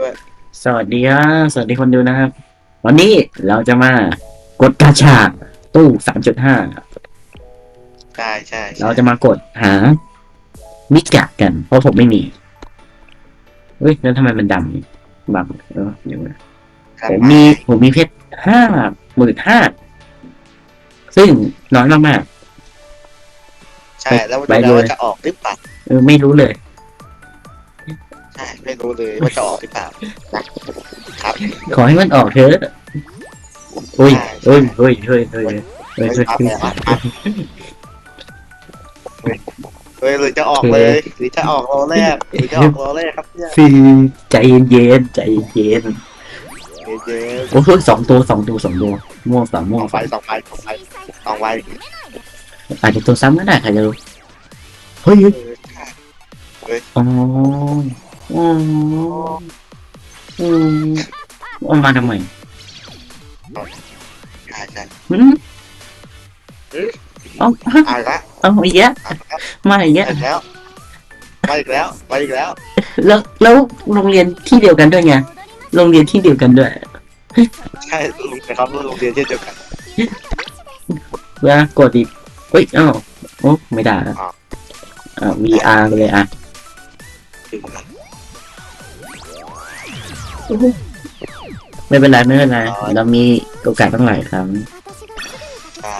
ด้วยสวัสดีครับสวัสดีคนดูนะครับ วันนี้เราจะมากดกาชาตู้สามจุดห้าใช่ใช่ใช่เราจะมากดหามิกะกัน เพราะผมไม่มีเฮ้ยแล้วทำไมมันดำนี่บังเออเดี๋ยวนะครับผมมีผมมีเพชรห้าหมื่นห้าซึ่งน้อยมากใช่แล้วไปดูเลยแล้วว่าจะออกหรือเปล่าๆเออไม่รู้เลย ใช่ไม่รู้เลยว่าจะออกหรือเปล่านะครับขอให้มันออกเถอะโอ้ยเฮ้ยเฮ้ยเฮ้ยเฮ้ยเฮ้ยเฮ้ยไม่เฮ้ยครับเฮ้ยแต่ว่าเฮ้ยหรือจะออกเลยหรือจะออกโลแรกหรือจะออกโลแรกครับเนี่ยฟีใจเย็นๆใจเย็นเจ๊ๆโอ้โหสองตัวสองตัวสองตัวม่วงสามม่วสงองไฟสองไฟสองไฟสองไฟอาจจะตัวซ้ำก็ได้ใครจะรู้เฮ้ยอ๋อ อ๋ออืมเอามาทำไมใช่ใช่หืมเอาเอาละเอาอีกแล้วมาอีกแล้วอีกแล้ว ไปอีกแล้วไปอีกแล้วแล้วแล้วโรงเรียนที่เดียวกันด้วยไง โรงเรียนที่เดียวกันด้วยใช่ลุงนะครับโรงเรียนเช่นเดียวกันเวลากดอีกเฮ้ยอ้าวโอ้ไม่ได้แล้วอ่า VR ไปเลยอะ ไม่เป็นไรไม่เป็นไรเรามีโอกาสตั้งหลายครั้งใช่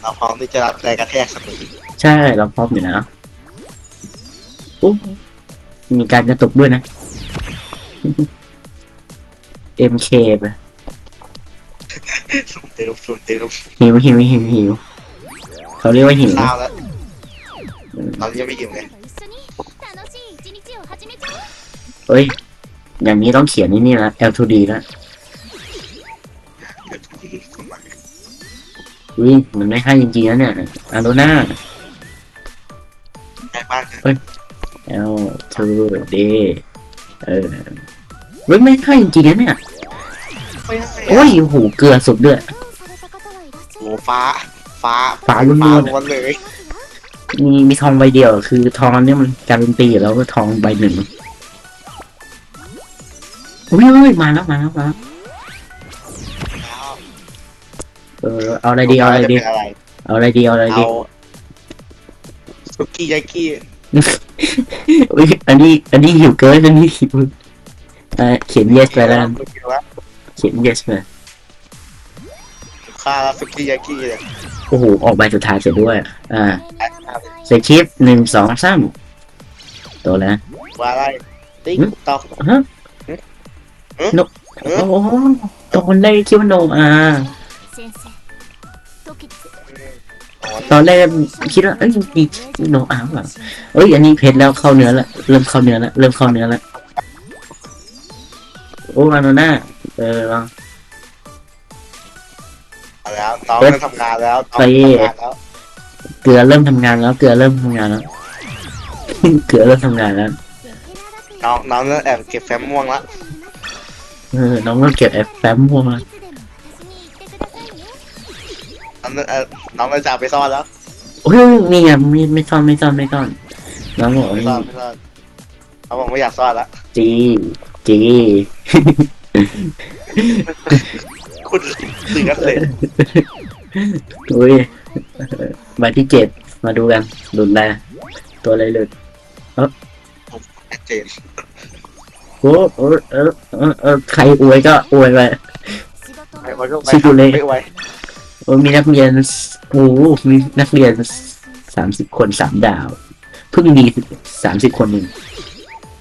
เราพร้อมที่จะรับแรงกระแทกเสมอใช่เราพร้อมอยู่นะอุ๊บมีการกระตุกด้วยนะ MK ไปสุ่มเติมสุ่มเติมหิวหิวหิวหิวเขาเรียกว่าหิวข้าวแล้วตอนนี้ยังไม่หิวไง เฮ้ย อย่างนี้ต้องเขียนนี่นี่นะ L2D แล้วอุ้ยมันไม่ให้จริงๆนะเนี่ยอารูน่าใช่มากเลย L2D เออเฮ้ยไม่ให้จริงๆนะเนี่ยไม่ให้โอ้ยโอ้โหเกลือสุดด้วยโอ้ฟ้า ฟ้าฟ้าล้วนๆฟ้าล้วนเลย มีมีทองใบเดียว คือทองเนี่ยมันการันตีอยู่แล้วก็ทองใบหนึ่ง อุ้ยเอ้ยมาแล้วมาแล้วมาแล้วเออเอาอะไรดีเอาอะไรดีจป็นอะไรเอาอะไรดีเอาอะไรดีเอาสุกี้ยากิอุ้ยอันนี้อันนี้หิวเกินอันนี้หิวเออเขียน yes ไปแล้วกันสุกี้แล้วเขียน yes ไปข้าวแล้วสุกี้ยากิเลยโอ้โหออกใบสุดท้ายเสร็จด้วยอ่าเสร็จคลิปหนึ่งสองสามตัวแล้วว่าอะไรติ๊กหึตอกฮะหึ โนโอ้ตอนแรกคิดว่าโนอาตอนแรกคิดว่าเอ้ยมีโนอาแบบเอ้ยอันนี้เพชรแล้วเข้าเนื้อละเริ่มเข้าเนื้อละเริ่มเข้าเนื้อละโอ้มาโนน่าเออแล้วตอนเริ่มทำงานแล้วไปเกลือเริ่มทำงานแล้วเกลือเริ่มทำงานแล้วเกลือเริ่มทำงานแล้วน้องน้องเริ่มแอบเก็บแฟ้มม่วงละ เออน้องก็เก็บแอปแฟมพวกมันน้องเอ่จะจับไปซ่อนแล้วโอ้ยนี่ไงไม่ไม่ซ่อนไม่ซ่อนไม่ซ่อนน้องบอกไม่ซ่อนไม่ซ่อนน้องบอกไม่อยากซ่อนละจีจีคุณสื่อนักเตะอุ้ยใบที่เจ็ดมาดูกันหลุดแล้วตัวอะไรหลุดชัดเจน โอ้เออเออเออเออใครอวยก็อวยไปไอ้คนก็ไปชิบุเล่ไม่ไหวโอ้ยมีนักเรียนโอ้โหมีนักเรียนสามสิบคนสามดาวเพิ่งมีสามสิบคนหนึ่ง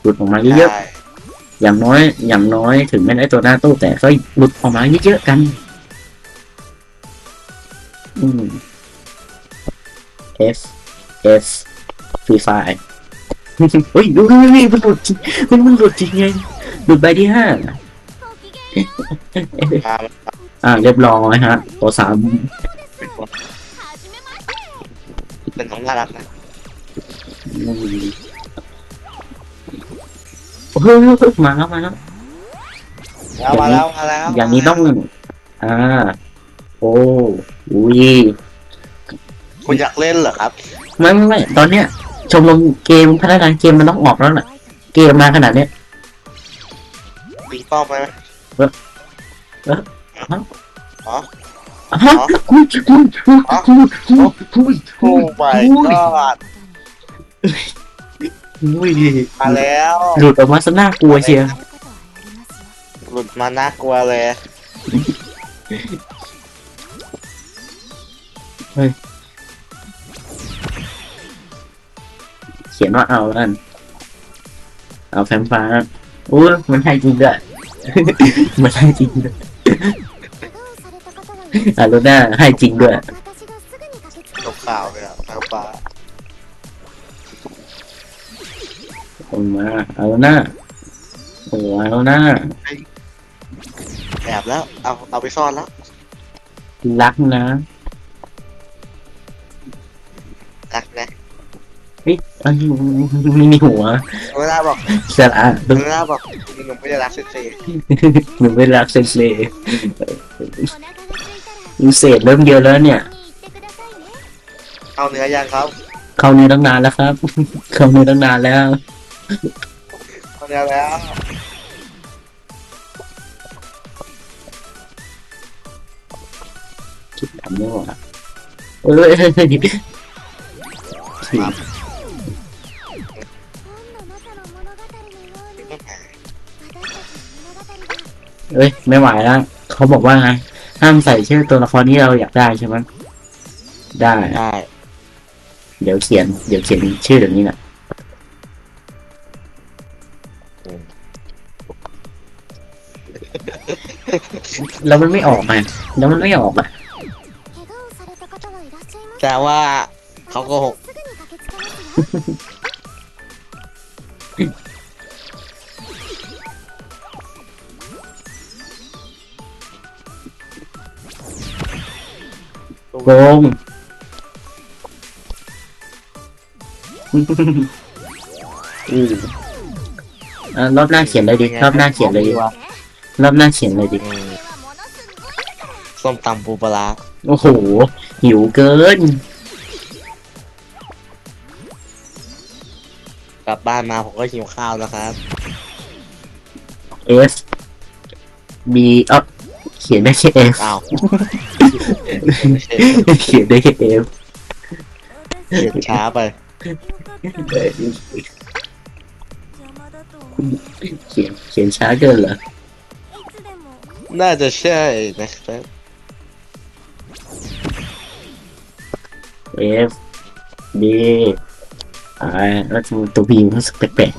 หลุดออกมาเยอะใช่ๆอย่างน้อย อย่างน้อยถึงไม่ได้ตัวหน้าตู้แต่ก็หลุดออกมาเยอะๆกัน อืม F F ฟรีไฟ เฮ้ยดูดูดูมันหลุดจริงเฮ้มันหลุดจริงไงหลุดใบที่ห้าอ่าเรียบร้อยฮะตัวสามเป็นของน่ารักนะเฮ้ยมาแล้วมาแล้วมาแล้วมาแล้วอย่างนี้ต้องอ่าโอ้อุ้ยคุณอยากเล่นเหรอครับไม่ไม่ไม่ตอนเนี้ย ชมรมเกมพนักงานเกมมันต้องออกแล้วน่ะ เกมมาขนาดเนี้ยมีป้อมไหมอ๋อฮะฮะกูกูกูกูกูกูโอ้ไม่ก็อุ้ยมาแล้วหลุดออกมาซะน่ากลัวเชียวหลุดมาน่ากลัวเลยเฮ้ย ขียนว่าเอาแล้วกันเอาแฟมฟ้าอู้มันให้จริงด้วย มันให้จริงด้วยอารุน่าให้จริงด้วยตกข่าเลยอะตกเป้าผมมาอารุน่าโอ้อารุน่าแอบแล้ว เอาเอาไปซ่อนแล้ว รักนะ รักนะ เฮ้ยเไม่มีหัวโวราบอกเสยละโนราบอกหนุ่มไม่ได้รักเซนเซหนุ่มไม่รักเซนเซยูเศษเริ่มเยอะแล้วเนี่ย เอาเนื้อยางครับเข้าเนื้อตั้งนานแล้วครับ เข้าเนื้อตั้งนานแล้ว เอาเนื้อแล้วคิดตามไม่ออกอะเฮ้ย เอ้ยไม่ไหวแล้วเขาบอกว่านะห้ามใส่ชื่อตัวละครที่เราอยากได้ใช่ไหมได้ ได้เดี๋ยวเขียน เดี๋ยวเขียนชื่อเดี๋ยวนี้นะแล้วมันไม่ออกมาแล้วมันไม่ออกอะแต่ว่าเขาโกหก โกงอืมรอบหน้าเขียนเลยดิรอบหน้าเขียนเลยดิรอบหน้าเขียนเลยดิส้มตำปูปลาโอ้โห หิวเกิน กลับบ้านมาผมก็หิวข้าวแล้วครับ S B เออเขียนไม่ใช่ S เขียนได้แค่เอฟเขียนช้าไป เขียนเขียนช้าเกินเหรอ น่าจะใช่นะครับเอฟบีอ่าแล้วตัวบีมันสแปลก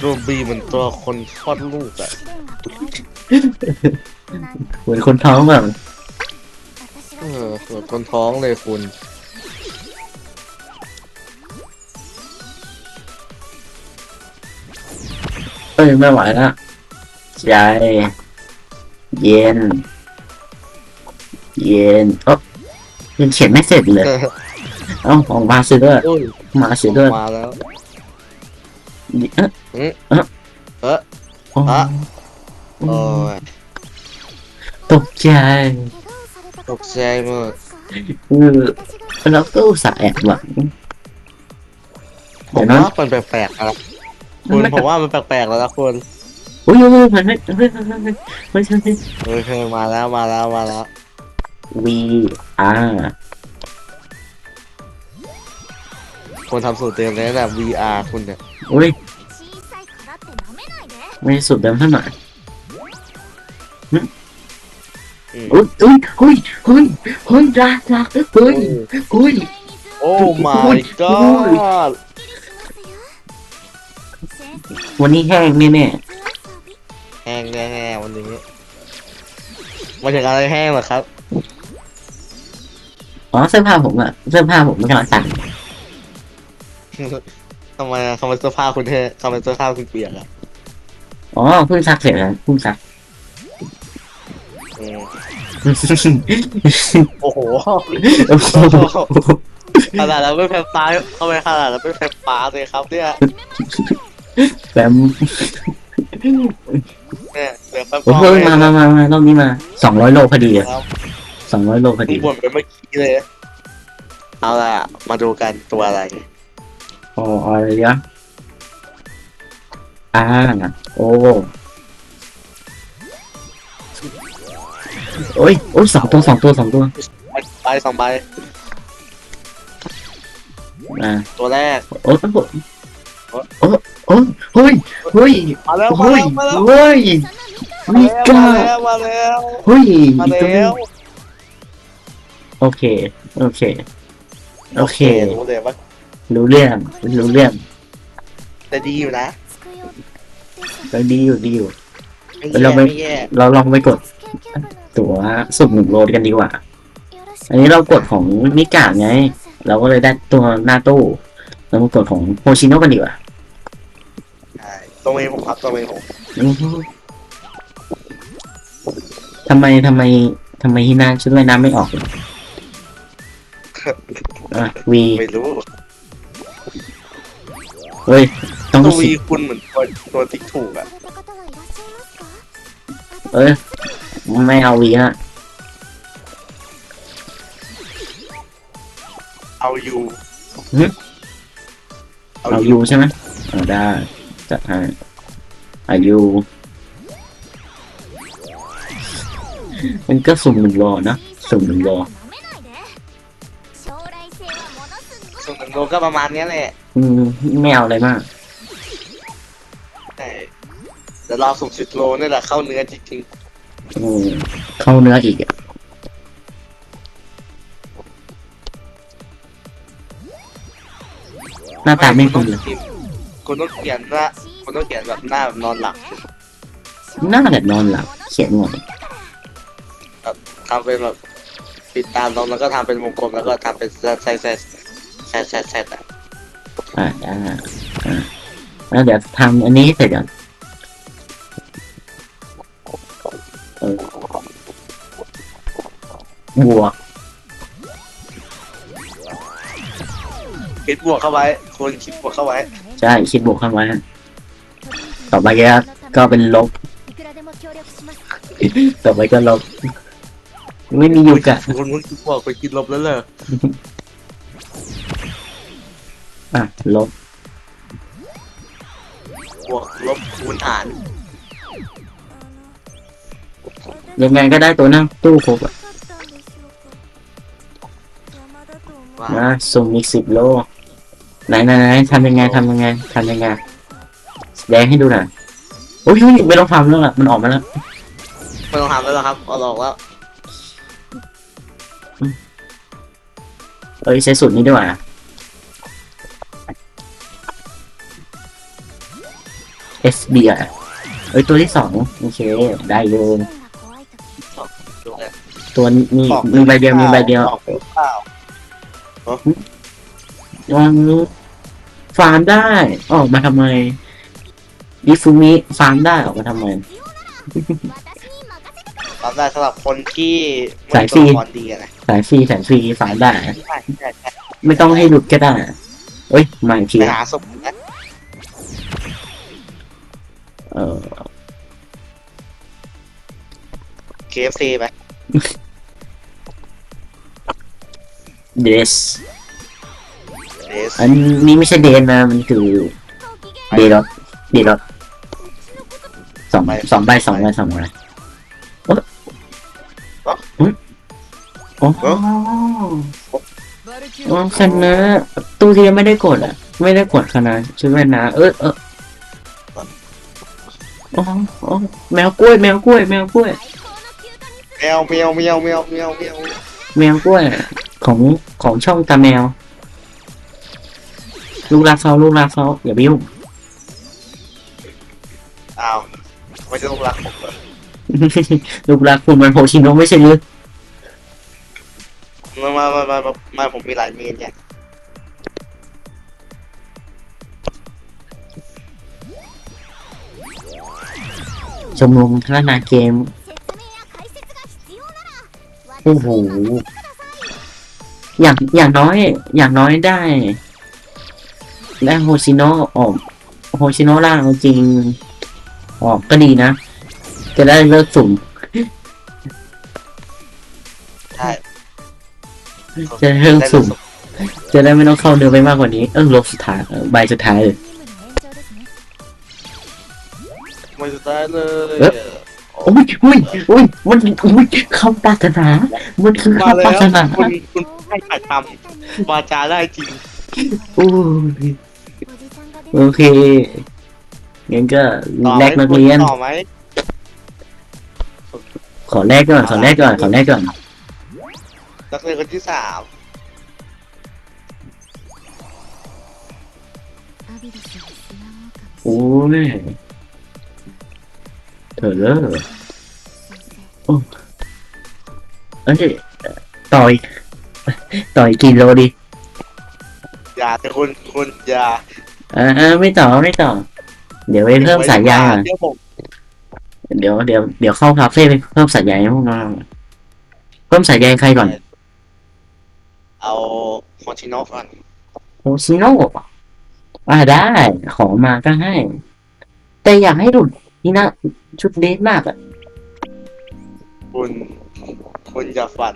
ตัวบีมันตัวคนทอดลูกอะ เหมือนคนท้องแบบ私เอがอเหมือนคนท้องเลยคุณเอ้ยไม่ไหวละใจเย็น เย็นเอ้ายังเขียนไม่เสร็จเลยเอ้าออกมาสิด้วยโอ้ยมาสิด้วยมาแล้ว เอ๊ะอืมเอ๊ะเอ๊ะอ๋ออะโอ้ย ตกใจ 怪我をされた方 ตกใจหมด เออ 私が เราก็อุตส่าห์แอบหวัง ผมว่ามันแปลกๆนะคุณผมว่ามันแปลกๆแล้วนะคุณ โอ้ยโอ้ยมันไม่ไม่ไม่ไม่ไม่ไม่ใช่ เฮ้ยเฮ้ยมาแล้วมาแล้วมาแล้ว วีอาร์ คนทำสูตรเต็มเลยนะ VR คุณเนี่ย โอ้ย 小さいからって舐めないで ไม่สุดเดิมเท่าไหร่ อืม เฮ้ยเฮ้ยเฮ้ยเฮ้ยเฮ้ยรักรักเฮ้ยเฮ้ยโอ้ my god วันนี้แห้งแน่แน่แห้งแน่แน่วันนี้มาถึงอะไรแห้งหรอครับอ๋อเสื้อผ้าผมอะเสื้อผ้าผมมันกำลังสั่ดทำไมทำไมเสื้อผ้าคุณเธอทำไมเสื้อผ้าคุณเปียกอะอ๋อเพิ่งซักเสร็จแล้วเพิ่งซัก โอ้โหโอ้โหขนาดเราไม่แพ้ฟ้าเข้าไปขนาดเราไม่แพ้ฟ้าเลยครับเนี่ยแฟมเนี่ยเดี๋ยวแป๊บโอ้เพิ่งมามามามารอบนี้มาสองร้อยโลพอดีอะครับสองร้อยโลพอคุดีณบ่นไปเมื่อกี้เลย เอาล่ะมาดูกันตัวอะไรอ๋ออะไรเนี้ยอ่าโอ้ โอ้ยโอ้ยสองตัวสองตัวสองตัวไปสองใบตัวแรกโอ้ยโอ้ยโอ้ยโอ้ยเฮ้ยเฮ้ยมาแล้วมาแล้วมาแล้วเฮ้ยมาแล้วมาแล้วเฮ้ยมาแล้วโอเคโอเคโอเครู้เรื่องรู้เรื่องแต่ดีอยู่นะแต่ดีอยู่ดีอยู่เราไปม่เราลองไปกด ตั๋วสุ่มหนึ่งโลกันดีกว่า อันนี้เรากดของมิกะไง เราก็เลยได้ตัวหน้าตู้เรามากดของโฮชิโนะกันดีกว่าตรงเองผมครับตรงเองผมทำไมทำไมทำไมฮินาชุดว่ายน้ำไม่ออกวีไม่รู้เฮ้ยต้องวีคุณเหมือนตัวติ๊กถูกอะเอ้ย ไม่เอาวีฮะเอาอยู่หึเอาเอาอยู่ใช่ไหมเอาได้ จัดให้อายุมันก็สุ่มหนึ่งรอนะ สุ่มหนึ่งรอส่นหนึ่งโลก็ประมาณนี้แหละอืมไม่เลยมาก แต่เดี๋ยวราสุ่มสิบโลนี่แหละเข้าเนื้อจริง อืมเข้าเนื้ออีกอะหน้าๆตาไม่คุคุ้ณนเลยพิมพ์คุณต้องเขียนหน้าคุณต้องเขียนแบบหน้าแบบนอนหลับหน้าแบบนอนหลับเขียนไงทำเป็นแบบปิดตามตรงแล้วก็ทำเป็นวงกลมแล้วก็ทำเป็นแซดแซดแซดแซดแซดแซดอะอ่าได้อ่าแล้วเดี๋ยวทำอันนี้เสร็จก่อนเบวกคิดบวกเข้าไว้ควรคิดบวกเข้าไว้ ใช่คิดบวกเข้าไว้ต่อไปก็ก็เป็นลบ ต่อไปก็ลบ ไม่มีอยู่กะคนคนคิดบวกไปคิดลบแล้วเหรออะลบบวกลบคูณหาร ยังไงก็ได้ตัวนั่งตู้ครบอะนะสุ่มอีกสิบโลไหนไหนไหนทำยังไงทำยังไงทำยังไงแดงให้ดูหน่อยโอ้ยไม่ต้องทำแล้วล่ะมันออกมาแล้วไม่ต้องทำแล้วหรอครับเอาหลอกแล้วเอ้ยใช้สูตรนี้ดีกว่าเอสบีอะเอ้ยตัวที่สองโอเคได้เลย ตัวนี้มีใบเดียวมีใบเดียวออกวางรูฟาร์มได้ ออกมาทำไมดิฟูมิฟาร์มได้ออกมาทำไม รับได้สำหรับคนที่สายฟรีสายฟรีสายฟรีฟาร์มได้ไม่ต้องให้หลุดก็ได้เอ้ยมาอีกทีไปลเออ KFC ไป เดส เดสอันนี้ไม่ใช่เดนนะ มันคือเดรอตเดรอตสองใบสองใบสองใบสองใบโอ้โอ้โอ้คณะตู้ที่ยังไม่ได้กดอะ ไม่ได้กดคณะช่วยแม่นะเออเออโอ้โอ้แมวกล้วย แมวกล้วย แมวกล้วย แมวแมวแมวแมวแมวแมวแมวกล้วยของของช่องตาแมว ลูกรักเขาลูกรักเขาอย่าไปยุ่งอ้าวไม่ใช่ลูกรักผมเลยลูกรักคุณมันโฮชิโนะไม่ใช่หรือมามามามามามาผมมีหลายเมนเนี่ยชมรมพัฒนาเกม โอ้โห อย่างอย่างน้อย อย่างน้อยได้ ได้โฮชิโนะออก โฮชิโนะล่างจริง ออกก็ดีนะ จะได้เลิกสุ่มใช่จะได้เลิกสุ่ม จะได้ไม่ต้องเข้าเดินไปมากกว่านี้ เออลบสุดท้ายใบสุดท้ายเลย ไม่สุดท้ายเลย โอ้ยโอ้ยโอ้ยมันโอ้ยคำปารถนา มันคือเลคำปยรารถนาคุณคุณให้ถ่ายทำมาจาได้จริงโอ้ยโอเคงั้นก็แลกนักเรียนขอแลกก่อนขอแลกก่อนขอแลกก่อนนักเรียนคนที่สามโอ้ย เถอะเลอ先生เอ้ยต่อยต่อยกี่โลดีอย่าแต่คุณคุณอย่าอ่าไม่ต่อไม่ต่อ เดี๋ยวไปเพิ่มสายยางก่อนเดี๋ยวผมเดี๋ยวเดี๋ยวเดี๋ยวเข้าคาเฟ่ไปเพิ่มสายใยให้พวกเราเพิ่มสายใยใครก่อน เอาโคชิโนะก่อนโอซิโน่อ่าได้ ขอมาก็ให้ แต่อยากให้ดุด นี่นะชุดเดทมากอะคุณ คุณอย่าฝัน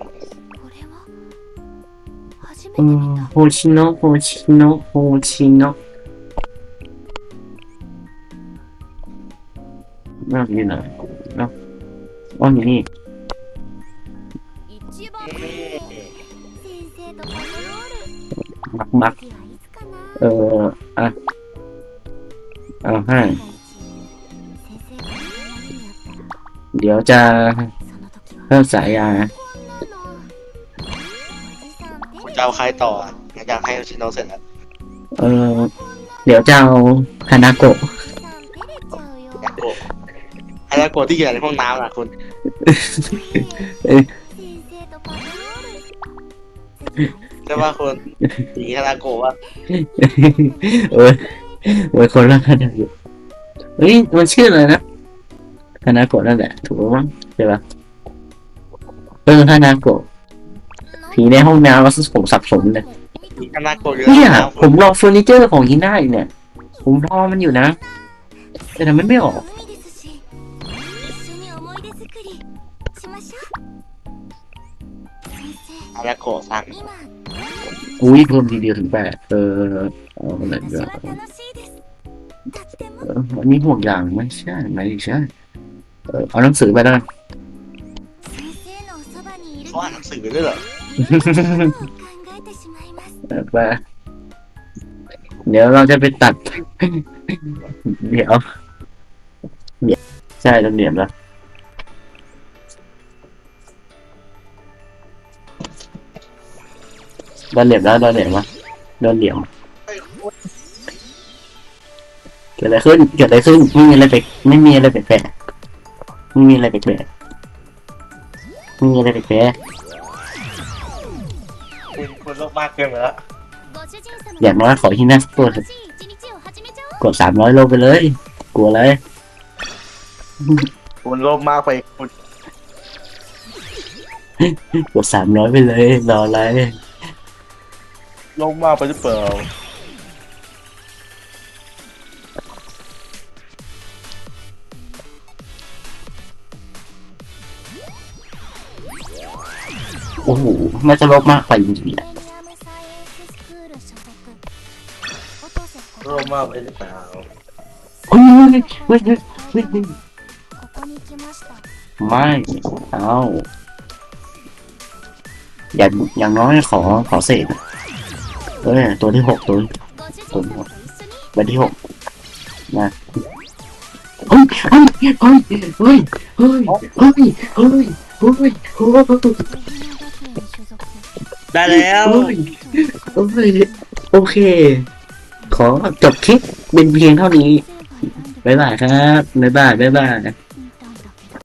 อืมโฮชิโนะโฮชิโนะโฮชิโนะน่าดีนะเนาะอ๋ออยนี่มักมักเอออะเอาให้ เดี๋ยวจะเพิ่มสายยาจะเอาใครต่ออะอยากให้โยชิโนะเสร็จแล้วเออ เดี๋ยวจะเอาฮานาโกะฮานาโกะที่อยู่ในห้องน้ำล่ะคุณใช่ป่ะคุณหนีฮานาโกะว่าเออเว้ยคนละขนาดอยู่เฮ้ยมันชื่ออะไรนะ ทานาโกะนั่นแหละ ถูกมั้งใช่ปะเออทานาโกะผีในห้องน้ำว่าวผมสับสนเลยอนาคตอยู่เนี่ยแผมลองเฟอร์นิเจอร์ของฮินาอีกเนี่ย ผมรอมันอยู่นะ แต่ทำไมไม่ออก อนาคตสั่งอุ้ยเพิ่มทีเดียวถึงแปดเออเอาอะไรเดี๋ยวอันนี้ห่วงย่างไม่ใช่ไหมใช่ เอาหนังสือไปได้เขาอ่านหนังสือด้วยเหรอไปเดี๋ยวเราจะไปตัด เดี๋ยวเดี๋ยวใช่ตำเหนียมล้วโดนเหลี่ยมละวโดนเหลี่ยมวะโดนเหลี่ยมเกิดอะไรขึ้นเกิดอะไรขึ้นไม่มีอะไรแปลกไม่มีอะไรแปลก ไม่มีอะไรแปลกๆไม่มีอะไรแปลกคุณคุณโลกมากเกินไปแล้วอย่างน้อยขอที่น้าสักตัวกดสามร้อยโลไปเลย กลัวเลยคุณโลกมากไปคุณกดสามร้อยไปเลย รออะไรโลกมากไปหรือเปล่า โอ้โหมันจะลบมากไปจริงๆอะโรมาไปหรือเปล่าเฮ้ยเฮ้ยเฮ้ยเฮ้ยไม่เอาอย่างอย่างน้อยขอขอเศษเอ้ยตัวที่หกตัวตัวที่หกวันที่หกนะเฮ้ยเฮ้ยเฮ้ยเฮ้ยเฮ้ยเฮ้ยเฮ้ยเฮ้ย ได้แล้วโอ้ยโอเคโอเค ขอจบคลิปเป็นเพียงเท่านี้ บ๊ายบายครับ บ๊ายบาย บ๊ายบาย